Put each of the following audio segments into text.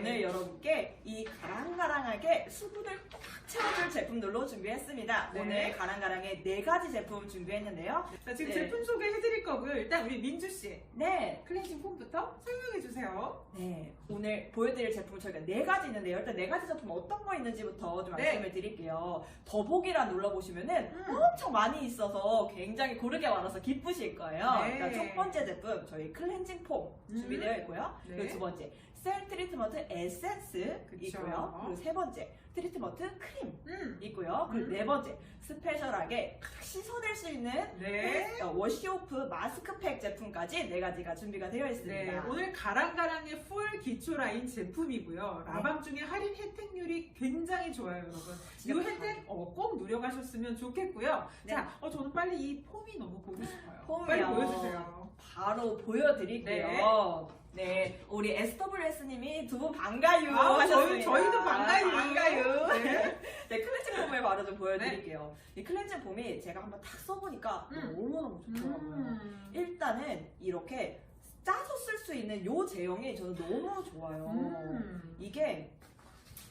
오늘 여러분께 이 가랑가랑하게 수분을 꽉 채워줄 제품들로 준비했습니다. 네. 오늘 가랑가랑의 네 가지 제품 준비했는데요. 자, 지금 네. 제품 소개해드릴 거고요. 일단 우리 민주 씨 네, 클렌징 폼부터 설명해 주세요. 네. 오늘 보여드릴 제품은 저희가 네 가지 있는데요. 일단 네 가지 제품 어떤 거 있는지부터 좀 네. 말씀을 드릴게요. 더보기란 눌러보시면은 음. 엄청 많이 있어서 굉장히 고르게 많아서 기쁘실 거예요. 네. 첫 번째 제품 저희 클렌징 폼 준비되어 있고요. 네. 그리고 두 번째 셀 트리트먼트 에센스 그쵸. 있고요. 그리고 세 번째 트리트먼트 크림 음. 있고요. 그리고 음. 네 번째 스페셜하게 탁 씻어낼 수 있는 네. 어, 워시오프 마스크팩 제품까지 네 가지가 준비가 되어 있습니다. 네, 오늘 가랑가랑의 풀 기초 라인 제품이고요. 라방 중에 할인 혜택률이 굉장히 좋아요, 여러분. 이 혜택 어, 꼭 누려가셨으면 좋겠고요. 네. 자, 어, 저는 빨리 이 폼이 너무 보고 싶어요. 폼이요. 빨리 보여주세요. 바로 보여드릴게요. 네, 우리 SWS님이 두 분 반가요 아, 하셨습니다. 저희- 저희도 반가요. 반가요. 네. 네, 클렌징 폼을 바로 좀 보여드릴게요. 이 클렌징 폼이 제가 한번 탁 써보니까 음. 너무너무 좋더라고요. 음. 일단은 이렇게 짜서 쓸 수 있는 요 제형이 저는 너무 좋아요. 음. 이게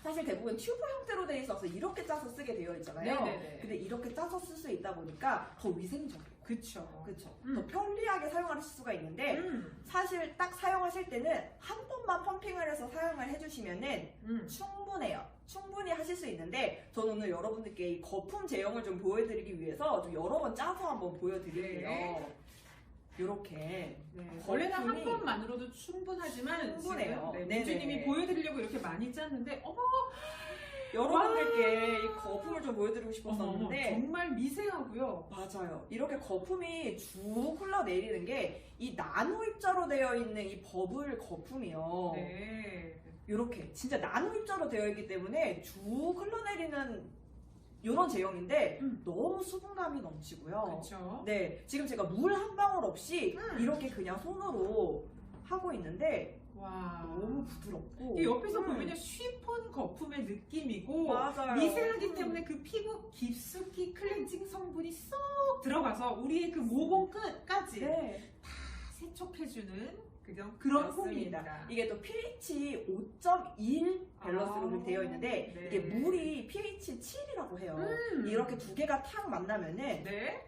사실 대부분 튜브 형태로 돼 있어서 이렇게 짜서 쓰게 되어 있잖아요. 네네네. 근데 이렇게 짜서 쓸 수 있다 보니까 더 위생적이에요. 그쵸. 그렇죠. 음. 더 편리하게 사용하실 수가 있는데 음. 사실 딱 사용하실 때는 한 번만 펌핑을 해서 사용을 해주시면은 음. 충분해요. 충분히 하실 수 있는데 저는 오늘 여러분들께 이 거품 제형을 좀 보여드리기 위해서 좀 여러 번 짜서 한번 보여드릴게요. 네. 이렇게 네, 원래는 한 번만으로도 충분하지만 충분해요. 지금 네, 네네네. 민주님이 보여드리려고 이렇게 많이 짰는데 어머 여러분들께 이 거품을 좀 보여드리고 어머, 싶었었는데 정말 미세하고요. 맞아요. 이렇게 거품이 쭉 흘러내리는 게 이 나노 입자로 되어 있는 이 버블 거품이요. 네. 이렇게 진짜 나노 입자로 되어 있기 때문에 쭉 흘러내리는 이런 제형인데 음. 너무 수분감이 넘치고요. 그렇죠. 네, 지금 제가 물 한 방울 없이 음. 이렇게 그냥 손으로 하고 있는데 와. 너무 부드럽고 이 옆에서 음. 보면요 쉬폰 거품의 느낌이고 맞아요. 미세하기 음. 때문에 그 피부 깊숙이 클렌징 성분이 쏙 들어가서 우리의 그 모공 끝까지 네, 다 세척해주는 그런 그런 맞습니다. 폼입니다. 이게 또 pH 5.1 밸런스로 아, 되어 있는데 네. 이게 물이 pH 7이라고 해요. 음. 이렇게 두 개가 탁 만나면은 네.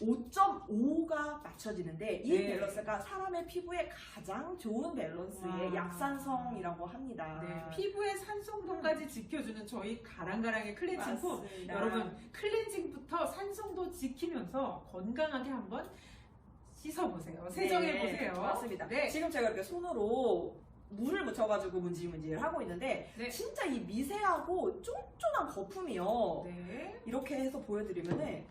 5.5가 맞춰지는데 이 네. 밸런스가 사람의 피부에 가장 좋은 밸런스의 와. 약산성이라고 합니다. 네, 피부의 산송도까지 지켜주는 저희 가랑가랑의 클렌징 폼. 맞습니다. 여러분 클렌징부터 산송도 지키면서 건강하게 한번 씻어보세요. 세정해보세요. 네, 맞습니다. 네. 지금 제가 이렇게 손으로 물을 묻혀가지고 문질문질 하고 있는데 네. 진짜 이 미세하고 쫀쫀한 거품이요. 네. 이렇게 해서 보여드리면은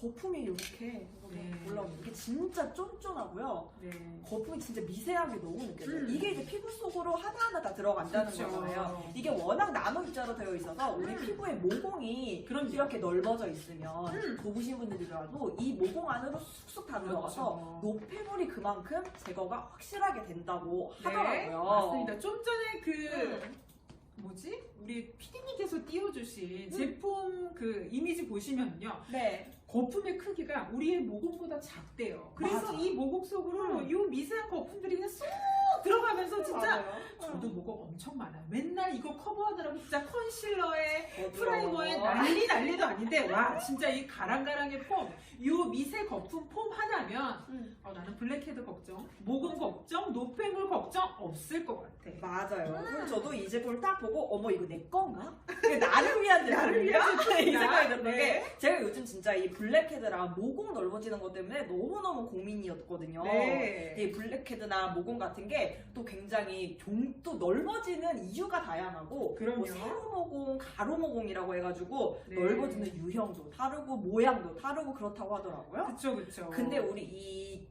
거품이 이렇게 네. 올라오는 이게 진짜 쫀쫀하고요. 네. 거품이 진짜 미세하게 너무 느껴져요. 음. 이게 이제 피부 속으로 하나하나 다 들어간다는 그쵸. 거잖아요. 이게 워낙 나노 입자로 되어 있어서 우리 음. 피부의 모공이 그럼요. 이렇게 넓어져 있으면 음. 보부신 분들이라도 이 모공 안으로 쑥쑥 다 들어가서 그렇죠. 노폐물이 그만큼 제거가 확실하게 된다고 네, 하더라고요. 맞습니다. 좀 전에 그 음. 뭐지? 우리 피디님께서 띄워주신 제품 그 이미지 보시면요. 네. 거품의 크기가 우리의 모공보다 작대요. 그래서 맞아. 이 모공 속으로 음. 이 미세한 거품들이 그냥 쏙 들어가면서 진짜 맞아요. 저도 모공 엄청 많아요. 맨날 이거 커버하느라고 진짜 컨실러에 어, 프라이머에. 난리 난리도 아닌데 와 진짜 이 가랑가랑의 폼, 요 미세 거품 폼 하나면 음. 어, 나는 블랙헤드 걱정, 모공 걱정, 노폐물 걱정 없을 것 같아. 맞아요. 음. 그래서 저도 이 제품을 딱 보고 어머 이거 내 건가? 이게 나를 위한 제품인가? 나를 위한 이 생각이 들었던 네. 게 제가 요즘 진짜 이 블랙헤드랑 모공 넓어지는 것 때문에 너무너무 고민이었거든요. 네. 이 블랙헤드나 모공 같은 게 또 굉장히 좀또 넓어지는 이유가 다양하고 그럼요. 뭐 세로 모공, 가로 모공이라고 해가지고 네. 넓어지는 유형도 다르고 모양도 다르고 그렇다고 하더라고요. 그쵸 그쵸. 근데 우리 이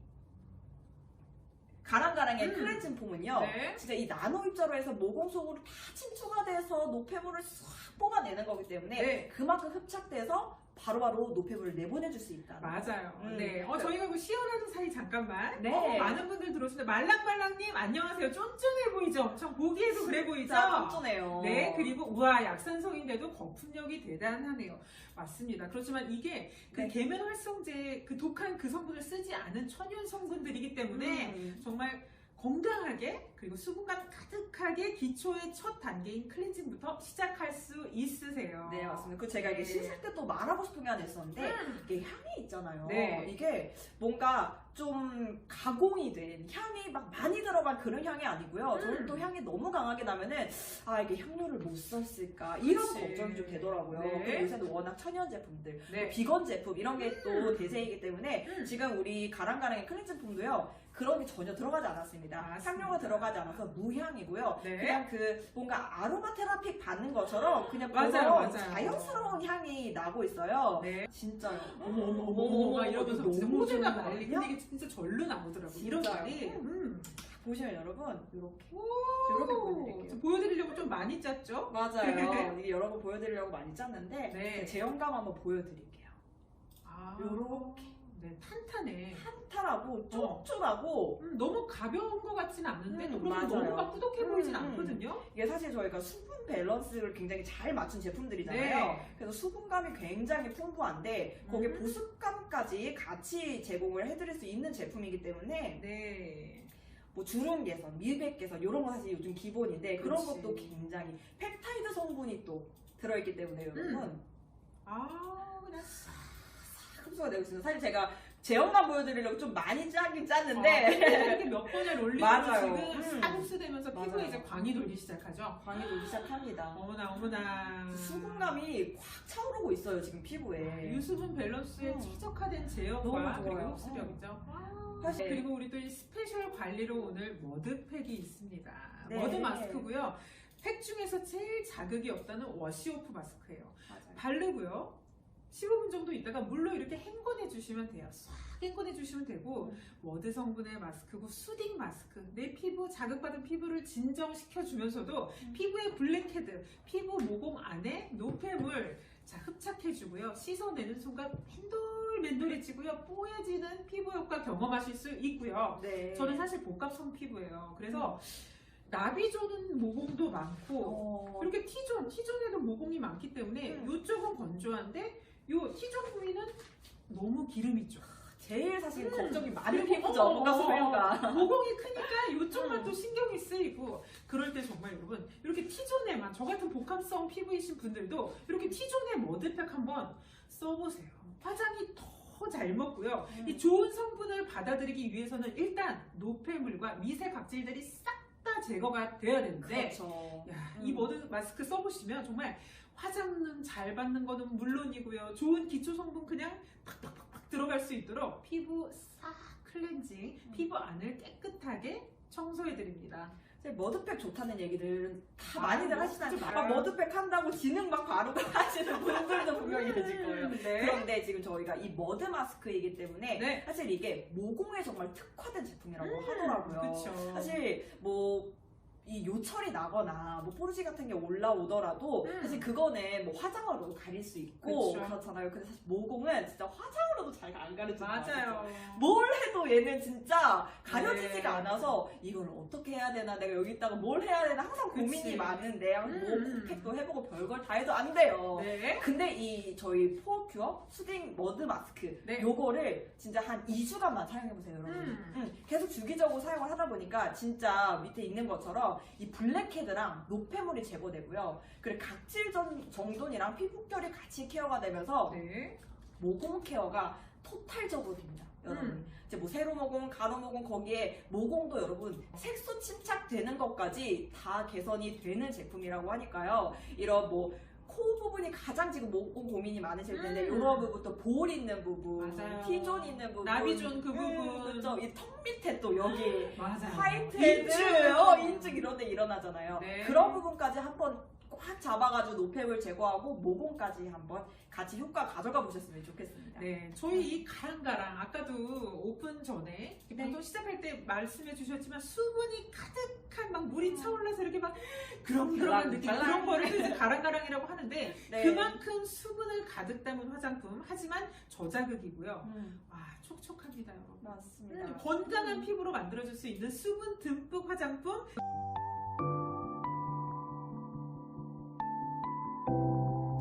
가랑가랑의 음. 클렌징 폼은요. 네. 진짜 이 나노 입자로 해서 모공 속으로 다 침투가 돼서 노폐물을 싹 뽑아내는 거기 때문에 네. 그만큼 흡착돼서 바로바로 노폐물을 내보내줄 수 있다. 맞아요. 음. 네. 어, 저희가 그 시원하는 사이 잠깐만. 네. 어, 많은 분들 들어오시는데 말랑말랑님 안녕하세요. 쫀쫀해 보이죠? 엄청 보기에도 그래 보이죠? 쫀쫀해요. 네, 그리고 우와 약산성인데도 거품력이 대단하네요. 맞습니다. 그렇지만 이게 그 네. 계면 활성제 그 독한 그 성분을 쓰지 않은 천연 성분들이기 때문에 음. 정말 건강하게 그리고 수분감 가득하게 기초의 첫 단계인 클렌징부터 시작할 수 있으세요. 네, 맞습니다. 그 제가 이게 네. 씻을 때 또 말하고 싶은 게 하나 있었는데 음. 이게 향이 있잖아요. 네. 이게 뭔가 좀 가공이 된 향이 막 많이 들어간 그런 향이 아니고요. 음. 저는 또 향이 너무 강하게 나면은 아 이게 향료를 못 썼을까 이런 그치. 걱정이 좀 되더라고요. 네. 요새는 워낙 천연 제품들, 네. 비건 제품 이런 게 또 대세이기 때문에 음. 지금 우리 가랑가랑의 클렌징품도요. 그런 게 전혀 들어가지 않았습니다. 맞습니다. 향료가 들어가지 않아서 무향이고요. 네. 그냥 그 뭔가 아로마 테라피 받는 것처럼 그냥 맞아요, 그런 맞아요. 자연스러운 향이 나고 있어요. 네. 진짜요. 어머 어머 어머 어머 막 이러면서 너무 거 난리. 아니야? 근데 이게 진짜 절로 나오더라고. 이런? 말이. 음. 보시면 여러분 이렇게 오, 이렇게 보여드릴게요. 저 보여드리려고 좀 많이 짰죠? 맞아요. 이게 여러분 보여드리려고 많이 짰는데 네. 제형감 한번 보여드릴게요. 아, 요렇게. 네, 탄탄해. 탄탄하고 쫀쫀하고 음, 너무 가벼운 것 같지는 않은데 음, 또 그렇고 맞아요. 너무 막 꾸덕해 보이진 음, 음. 않거든요. 이게 사실 저희가 수분 밸런스를 굉장히 잘 맞춘 제품들이잖아요. 네. 그래서 수분감이 굉장히 풍부한데 거기에 음. 보습감까지 같이 제공을 해드릴 수 있는 제품이기 때문에 네. 뭐 주름 개선, 밀백 개선 이런 거 사실 요즘 기본인데 그런 그치. 것도 굉장히 펩타이드 성분이 또 들어있기 때문에 음. 여러분 아, 그냥 싹 흡수가 되고 있습니다. 사실 제가 제형감 보여드리려고 좀 많이 짜긴 아, 짰는데 이렇게 몇 번을 맞아요. 지금 음. 싹 흡수되면서 피부에 맞아요. 이제 광이 돌기 시작하죠. 광이 돌기 시작합니다. 어머나 어머나. 수분감이 꽉 차오르고 있어요 지금 피부에. 아, 유수분 밸런스에 음. 최적화된 너무 제형과 그리고 좋아요. 흡수력이죠. 아, 사실- 그리고 우리 또 이 스페셜 관리로 오늘 머드팩이 있습니다. 네. 머드 마스크고요. 팩 중에서 제일 자극이 없다는 워시오프 마스크예요. 맞아요. 바르고요. 15분 정도 있다가 물로 이렇게 헹궈내 주시면 돼요. 싹 헹궈내 주시면 되고 음. 워드 성분의 마스크고 수딩 마스크 내 피부 자극받은 피부를 진정시켜 주면서도 음. 피부의 블랙헤드 피부 모공 안에 노폐물 자 흡착해 주고요 씻어내는 순간 맨돌맨돌해지고요 뽀얘지는 피부 효과 경험하실 수 있고요 네. 저는 사실 복합성 피부예요 그래서 나비존은 모공도 많고 어, 이렇게 T존, T존에도 모공이 많기 때문에 음. 이쪽은 건조한데 요 T존 부위는 너무 기름이 죠 제일 사실 음. 걱정이 많은 피부죠. 어, 뭔가 어, 소유가. 모공이 크니까 이쪽만 음. 또 신경이 쓰이고 그럴 때 정말 여러분 이렇게 T존에만 저 같은 복합성 피부이신 분들도 이렇게 T존의 머드팩 한번 써보세요. 화장이 더 잘 먹고요. 음. 이 좋은 성분을 받아들이기 위해서는 일단 노폐물과 미세 각질들이 싹 다 제거가 돼야 되는데 그렇죠. 야, 음. 이 머드 마스크 써보시면 정말 화장은 잘 받는 거는 물론이고요. 좋은 기초 성분 그냥 팍팍팍팍 들어갈 수 있도록 피부 싹 클렌징, 음. 피부 안을 깨끗하게 청소해 드립니다. 사실 머드팩 좋다는 얘기들은 다 아, 많이들 뭐, 하시잖아요. 막 많아요. 머드팩 한다고 지능 막 바르고 하시는 분들도 분명히 계실 거예요. 네. 그런데 지금 저희가 이 머드 마스크이기 때문에 네. 사실 이게 모공에 정말 특화된 제품이라고 음, 하더라고요. 그쵸. 사실 뭐 이 요철이 나거나 뭐 포르지 같은 게 올라오더라도 음. 사실 그거는 뭐 화장으로도 가릴 수 있고 그쵸. 그렇잖아요. 근데 사실 모공은 진짜 화장으로도 잘 안 가려지는. 맞아요. 뭘 해도 얘는 진짜 가려지지가 네. 않아서 이걸 어떻게 해야 되나 내가 여기 있다가 뭘 해야 되나 항상 고민이 그치. 많은데 음. 뭐 팩도 해보고 별걸 다 해도 안 돼요. 네. 근데 이 저희 포어 큐어 수딩 머드 마스크 네. 요거를 진짜 한 2주간만 사용해보세요 여러분 음. 음, 계속 주기적으로 사용을 하다 보니까 진짜 밑에 있는 것처럼 이 블랙헤드랑 노폐물이 제거되고요 그리고 각질 전- 정돈이랑 피부결이 같이 케어가 되면서 네. 모공 케어가 토탈적으로 됩니다 여러분 음. 이제 뭐 세로 모공, 가로 모공 거기에 모공도 여러분 색소 침착되는 것까지 다 개선이 되는 제품이라고 하니까요. 이런 뭐코 부분이 가장 지금 모공 고민이 많으실 텐데 음. 이런 부분도 볼 있는 부분. T존 있는 부분, 나비존 그 부분. 그렇죠. 이 턱 밑에 또 여기 맞아요. 화이트 헤드, 이런 데 일어나잖아요. 네. 그런 부분까지 한번 꽉 잡아가지고 노폐물 제거하고 모공까지 한번 같이 효과 가져가 보셨으면 좋겠습니다. 네, 저희 이 가랑가랑 아까도 오픈 전에 네. 보통 시작할 때 말씀해 주셨지만 수분이 가득한 막 물이 음. 차올라서 이렇게 막 달랑, 그런 느낌. 그런 거를 가랑가랑이라고 하는데 네. 그만큼 수분을 가득 담은 화장품 하지만 저자극이고요. 음, 와 촉촉합니다 여러분. 맞습니다. 음, 건강한 피부로 만들어줄 수 있는 수분 듬뿍 화장품